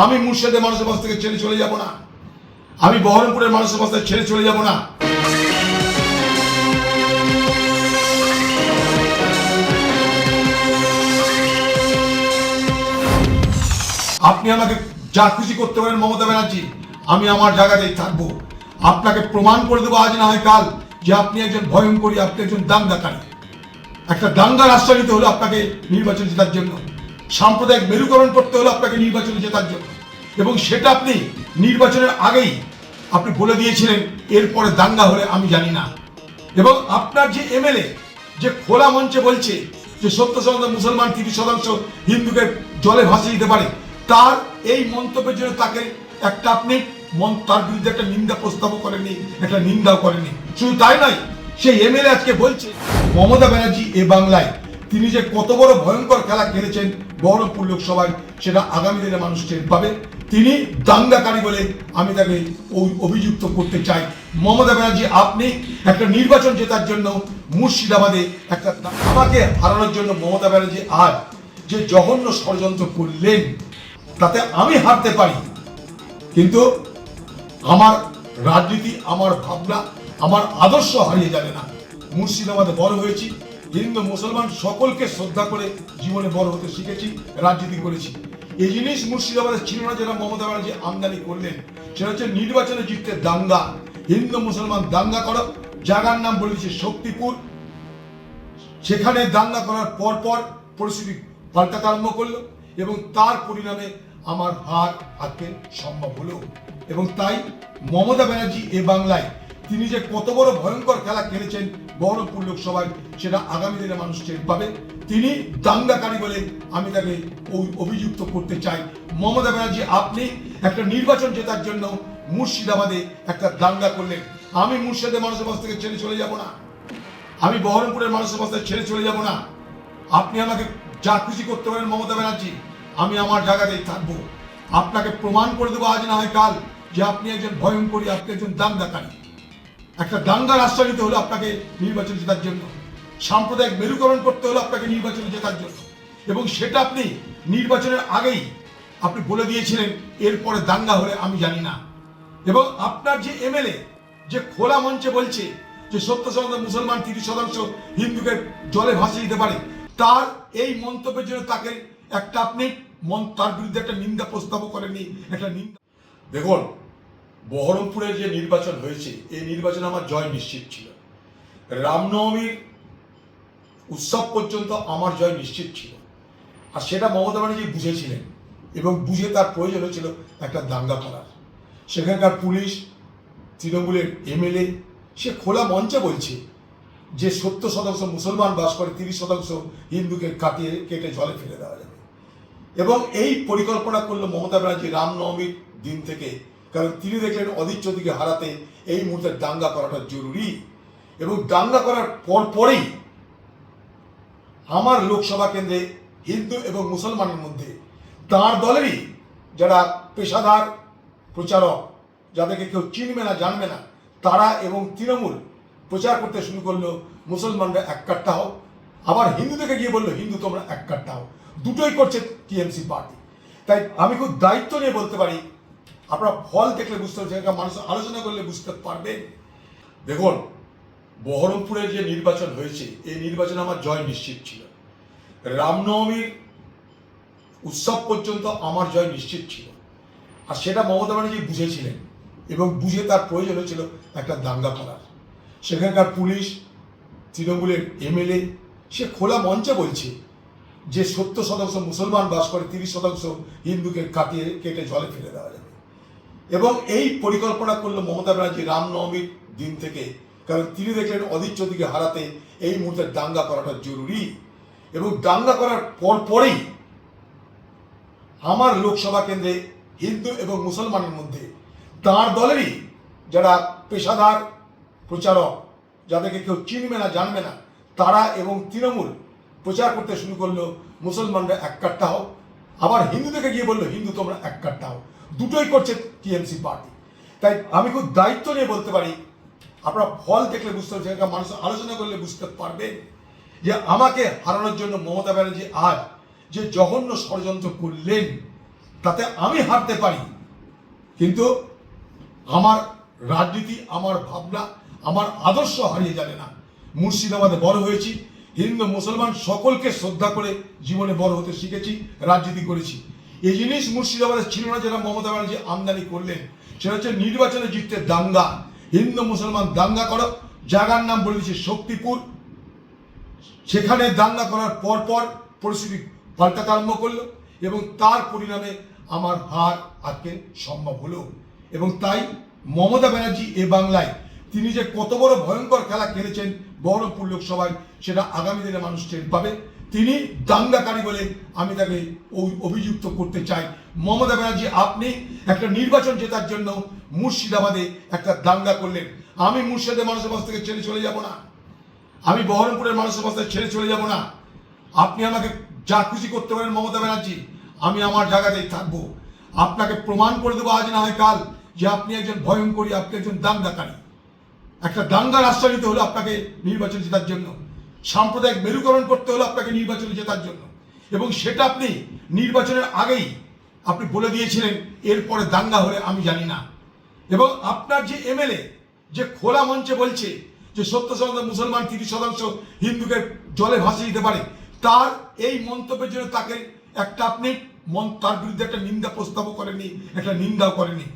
আমি মুর্শিদের মানুষের কাছ থেকে ছেড়ে চলে যাব না। আমি বহরমপুরের মানুষের পাশ থেকে ছেড়ে চলে যাব না। আপনি আমাকে যা খুশি করতে পারেন মমতা ব্যানার্জি, আমি আমার জায়গাতেই থাকব। আপনাকে প্রমাণ করে দেবো আজ না হয় কাল যে আপনি একজন ভয়ঙ্করী, আপনি একজন দাঙ্গাকারী। একটা দাঙ্গা রাষ্ট্র নিতে হলো আপনাকে নির্বাচন জেতার জন্য। সাম্প্রদায়িক মেরুকরণ করতে হলো আপনাকে নির্বাচনে জেতার জন্য। এবং সেটা আপনি নির্বাচনের আগেই আপনি বলে দিয়েছিলেন, এরপরে দাঙ্গা হলে আমি জানি না। এবং আপনার যে এমএলএ, যে খোলা মঞ্চে বলছে যে সত্তর শতাংশ মুসলমান তিরিশ শতাংশ হিন্দুকে জলে ভাসিয়ে দিতে পারে, তার এই মন্তব্যের জন্য তাকে একটা আপনি মন তার বিরুদ্ধে একটা নিন্দা প্রস্তাবও করেননি, একটা নিন্দাও করেননি। শুধু তাই নয়, সেই এমএলএ আজকে বলছে, মমতা ব্যানার্জি এ বাংলায় তিনি যে কত বড় ভয়ঙ্কর খেলা খেলেছেন বহরমপুর লোকসভায়, সেটা আগামী দিনে মানুষ টের পাবে। তিনি দাঙ্গাকারী বলে আমি তাকে অভিযুক্ত করতে চাই। মমতা ব্যানার্জি, আপনি একটা নির্বাচন জেতার জন্য মুর্শিদাবাদে একটা আমাকে হারানোর জন্য মমতা ব্যানার্জি আজ যে জঘন্য ষড়যন্ত্র করলেন, তাতে আমি হারতে পারি। কিন্তু আমার রাজনীতি, আমার ভাবনা, আমার আদর্শ হারিয়ে যাবে না। মুর্শিদাবাদে বড় হয়েছি হিন্দু, মুসলমান সকলকে শ্রদ্ধা করে জীবনে বড় হতে শিখেছি, রাজনীতি করেছি। এই জিনিস মুর্শিদাবাদে ছিল না যেটা মমতা ব্যানার্জি আমদানি করলেন। সেটা হচ্ছে নির্বাচনে জিততে দাঙ্গা। হিন্দু, মুসলমান দাঙ্গা করো। জায়গার নাম বলে দিচ্ছে শক্তিপুর। সেখানে দাঙ্গা করার পর পর পরিস্থিতি পাল্টাতে আরম্ভ করল এবং তার পরিণামে আমার হাত আজকে সম্ভব হলো। এবং তাই মমতা ব্যানার্জি এ বাংলায় তিনি যে কত বড় ভয়ঙ্কর খেলা খেলেছেন বহরমপুর লোকসভায় সেটা আগামী দিনে মানুষ টের পাবে। তিনি দাঙ্গাকারী বলে আমি তাকে ওই অভিযুক্ত করতে চাই। মমতা ব্যানার্জি, আপনি একটা নির্বাচন জেতার জন্য মুর্শিদাবাদে একটা দাঙ্গা করলেন। আমি মুর্শিদের মানুষের কাছ থেকে ছেড়ে চলে যাব না। আমি বহরমপুরের মানুষের কাছ থেকে ছেড়ে চলে যাব না। আপনি আমাকে যা খুশি করতে পারেন মমতা ব্যানার্জি, আমি আমার জায়গাতেই থাকব। আপনাকে প্রমাণ করে দেবো আজ না হয় কাল যে আপনি একজন ভয়ঙ্করী, আপনি একজন দাঙ্গাকারী। একটা দাঙ্গা রাষ্ট্র নিতে হলো আপনাকে নির্বাচন জেতার জন্য। সাম্প্রদায়িক মেরুকরণ করতে হলো আপনাকে নির্বাচনে জেতার জন্য। এবং সেটা আপনি নির্বাচনের আগেই আপনি বলে দিয়েছিলেন, এরপরে দাঙ্গা হলে আমি জানি না। এবং আপনার যে এমএলএ, যে খোলা মঞ্চে বলছে যে সত্তর শতাংশ মুসলমান, তিরিশ শতাংশ হিন্দুকে জলে ভাসিয়ে দিতে পারে, তার এই মন্তব্যের জন্য তাকে একটা আপনি মন, তার বিরুদ্ধে একটা নিন্দা প্রস্তাবও করেননি, একটা নিন্দা দেখুন বহরমপুরে যে নির্বাচন হয়েছে এই নির্বাচনে আমার জয় নিশ্চিত ছিল। রামনবমীর উৎসব পর্যন্ত আমার জয় নিশ্চিত ছিল। আর সেটা মমতা ব্যানার্জি বুঝেছিলেন এবং বুঝে তার প্রয়োজন হয়েছিল একটা দাঙ্গা করার। সেখানকার পুলিশ, তৃণমূলের এমএলএ, সে খোলা মঞ্চে বলছে যে সত্তর শতাংশ মুসলমান বাস করে, তিরিশ শতাংশ হিন্দুকে কাটিয়ে কেটে জলে ফেলে দেওয়া যাবে। এবং এই পরিকল্পনা করল মমতা ব্যানার্জি রামনবমীর দিন থেকে কারণ তিনি দেখলেন অদিচ্যদিকে হারাতে এই মুহূর্তে দাঙ্গা করাটা জরুরি। এবং দাঙ্গা করার পর পরেই আমার লোকসভা কেন্দ্রে হিন্দু এবং মুসলমানের মধ্যে তার দলেরই যারা পেশাদার প্রচারক, যাদেরকে কেউ চিনবে না, জানবে না, তারা এবং তৃণমূল প্রচার করতে শুরু করল মুসলমানরা এক কাট্টা হোক আবার হিন্দুদেরকে গিয়ে বলল, হিন্দু, তোমরা এক কাট্টা হোক দুটোই করছে টিএমসি পার্টি। তাই আমি খুব দায়িত্ব নিয়ে বলতে পারি আপনারা ফল দেখলে বুঝতে পারছেন মানুষ আলোচনা করলে বুঝতে পারবেন। দেখুন বহরমপুরের যে নির্বাচন হয়েছে, এই নির্বাচনে আমার জয় নিশ্চিত ছিল। রামনবমীর উৎসব পর্যন্ত আমার জয় নিশ্চিত ছিল। আর সেটা মমতা ব্যানার্জি বুঝেছিলেন এবং বুঝে তার প্রয়োজন হয়েছিল একটা দাঙ্গা করার। সেখানকার পুলিশ, তৃণমূলের এমএলএ, সে খোলা মঞ্চে বলছে যে সত্তর শতাংশ মুসলমান বাস করে, তিরিশ শতাংশ হিন্দুকে কাটিয়ে কেটে জলে ফেলে দেওয়া যাবে। এবং এই পরিকল্পনা করল মমতা ব্যানার্জি রামনবমীর দিন থেকে। কারণ তিনি দেখলেন অদিচ্যদিকে হারাতে এই মুহূর্তে দাঙ্গা করাটা জরুরি। এবং দাঙ্গা করার পর পরেই আমার লোকসভা কেন্দ্রে হিন্দু এবং মুসলমানের মধ্যে তার দলেরই যারা পেশাদার প্রচারক, যাদেরকে কেউ চিনবে না, জানবে না, তারা এবং তৃণমূল প্রচার করতে শুরু করল মুসলমানরা এক কাট্টা হোক। আবার হিন্দুদেরকে গিয়ে বলল, হিন্দু, তোমরা এক কাট্টা দুটোই করছে টিএমসি পার্টি। তাই আমি খুব দায়িত্ব নিয়ে বলতে পারি, আপনারা ফল দেখলে বুঝতে পারছেন এখানকার মানুষ আলোচনা করলে বুঝতে পারবেন যে আমাকে হারানোর জন্য মমতা ব্যানার্জি আজ যে জঘন্য ষড়যন্ত্র করলেন, তাতে আমি হারতে পারি। কিন্তু আমার রাজনীতি, আমার ভাবনা, আমার আদর্শ হারিয়ে যাবে না। মুর্শিদাবাদে বড় হয়েছি হিন্দু মুসলমান সকলকে শ্রদ্ধা করে জীবনে বড় হতে শিখেছি, রাজনীতি করেছি। এই জিনিস মুর্শিদাবাদে ছিল না যেটা মমতা ব্যানার্জি আমদানি করলেন। সেটা হচ্ছে নির্বাচনে জিততে দাঙ্গা। হিন্দু মুসলমান দাঙ্গা করো। জায়গার নাম বলে দিচ্ছে শক্তিপুর। সেখানে দাঙ্গা করার পর পর পরিস্থিতি পাল্টাতে আরম্ভ করল এবং তার পরিণামে আমার হার আজকে সম্ভব হলো। এবং তাই মমতা ব্যানার্জি এ বাংলায় তিনি যে কত বড় ভয়ঙ্কর খেলা খেলেছেন বহরমপুর লোকসভায়, সেটা আগামী দিনে মানুষ টের পাবে। তিনি দাঙ্গাকারী বলে আমি তাকে অভিযুক্ত করতে চাই। মমতা ব্যানার্জি, আপনি একটা নির্বাচন জেতার জন্য মুর্শিদাবাদে একটা দাঙ্গা করলেন। আমি মুর্শিদাবাদের মানুষের কাছ থেকে ছেড়ে চলে যাব না। আমি বহরমপুরের মানুষের পাশ থেকে ছেড়ে চলে যাব না। আপনি আমাকে যা খুশি করতে পারেন মমতা ব্যানার্জি, আমি আমার জায়গাতেই থাকব। আপনাকে প্রমাণ করে দেবো আজ না হয় কাল যে আপনি একজন ভয়ঙ্করী, আপনি একজন দাঙ্গাকারী। একটা দাঙ্গার আশ্রয় নিতে হলো আপনাকে নির্বাচন জেতার জন্য। সাম্প্রদায়িক মেরুকরণ করতে হলো আপনাকে নির্বাচনে জেতার জন্য। এবং সেটা আপনি নির্বাচনের আগেই আপনি বলে দিয়েছিলেন, এরপরে দাঙ্গা হলে আমি জানি না। এবং আপনার যে এমএলএ, যে খোলা মঞ্চে বলছে যে সত্তর শতাংশ মুসলমান, তিরিশ শতাংশ হিন্দুকে জলে ভাসিয়ে দিতে পারে, তার এই মন্তব্যের জন্য তাকে একটা আপনি মন, তার বিরুদ্ধে একটা নিন্দা প্রস্তাবও করেননি, একটা নিন্দাও করেননি।